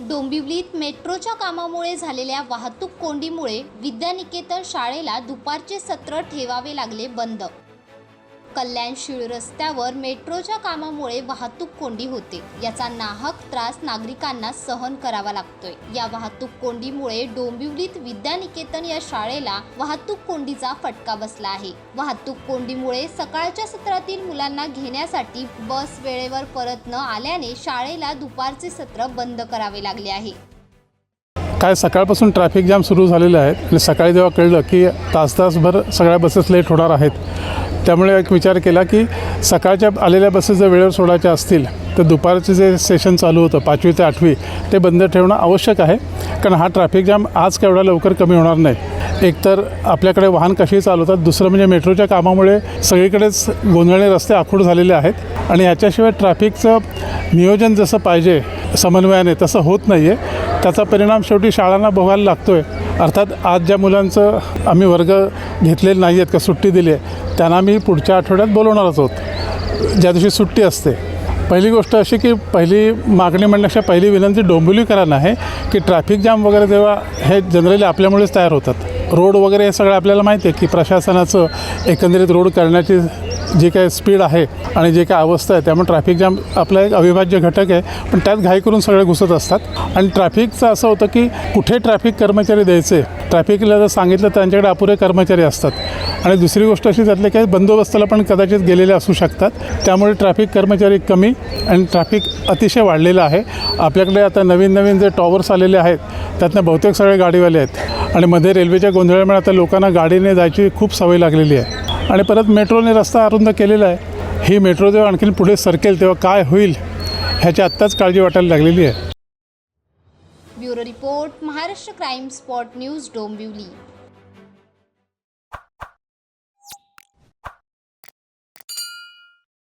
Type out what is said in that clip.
डोंबिवलीत मेट्रोच्या कामामुळे झालेल्या वाहतूक कोंडीमुळे विद्यानिकेतन शाळेला दुपारचे सत्र ठेवावे लागले बंद. कल्याण शिळ रस्त्यावर मेट्रोच्या कामामुळे वाहतूक कोंडी होते. याचा नाहक त्रास नागरिकांना सहन करावा लागतोय. या वाहतूक कोंडीमुळे डोंबिवलीत विद्यानिकेतन या शाळेला वाहतूक कोंडीचा फटका बसला आहे. वाहतूक कोंडीमुळे सकाळच्या सत्रातील मुलांना घेण्यासाठी बस वेळेवर परत न आल्याने शाळेला दुपारचे सत्र बंद करावे लागले आहे. काय सकाळपासून ट्रॅफिक जाम सुरू झालेलं आहे आणि सकाळी जेव्हा कळलं की तास तासभर सगळ्या बसेस लेट होणार आहेत त्यामुळे एक विचार केला की सकाळच्या आलेल्या बसेस जर वेळेवर सोडायच्या असतील तर दुपारचे जे सेशन चालू होतं पाचवी ते आठवी ते बंद ठेवणं आवश्यक आहे. कारण हा ट्रॅफिक जाम आज केवढा लवकर कमी होणार नाही. एकतर आपल्याकडे वाहन कशी चालवतात दुसरं म्हणजे मेट्रोच्या कामामुळे सगळीकडेच गोंधळणे रस्ते आखूड झालेले आहेत. आणि याच्याशिवाय ट्रॅफिकचं नियोजन जसं पाहिजे समन्वयाने तसं होत नाही आहे त्याचा परिणाम शेवटी शाळांना भोगायला लागतो आहे अर्थात आज ज्या मुलांचं आम्ही वर्ग घेतलेले नाही आहेत का सुट्टी दिली आहे त्यांना आम्ही पुढच्या आठवड्यात बोलवणारच आहोत. ज्या दिवशी सुट्टी असते. पहिली गोष्ट अशी की पहिली मागणी म्हणण्यापेक्षा पहिली विनंती डोंबिवलीकरांना आहे की ट्रॅफिक जाम वगैरे जेव्हा हे जनरली आपल्यामुळेच तयार होतात. रोड वगैरे हे सगळं आपल्याला माहिती आहे की प्रशासनाचं एकंदरीत रोड करण्याची जे काही स्पीड आहे आणि जे काही अवस्था आहे त्यामुळे ट्रॅफिक जाम आपला एक अविभाज्य घटक आहे. पण त्यात घाई करून सगळे घुसत असतात. आणि ट्रॅफिकचं असं होतं की कुठे ट्रॅफिक कर्मचारी द्यायचे? ट्रॅफिकला जर सांगितलं तर त्यांच्याकडे अपुरे कर्मचारी असतात. आणि दुसरी गोष्ट अशी त्यातले काही बंदोबस्ताला पण कदाचित गेलेले असू शकतात. त्यामुळे ट्रॅफिक कर्मचारी कमी आणि ट्रॅफिक अतिशय वाढलेलं आहे. आपल्याकडे आता नवीन नवीन जे टॉवर्स आलेले आहेत त्यातनं बहुतेक सगळे गाडीवाले आहेत. आणि मध्ये रेल्वेच्या गोंधळामुळे आता लोकांना गाडीने जायची खूप सवय लागलेली आहे. आणि परत मेट्रोने रस्ता अरुंद केलेला आहे. ही मेट्रो जेव्हा आणखीन पुढे सरकेल तेव्हा काय होईल ह्याची आत्ताच काळजी वाटायला लागलेली आहे. Bureau report Maharashtra crime spot news Dombivli.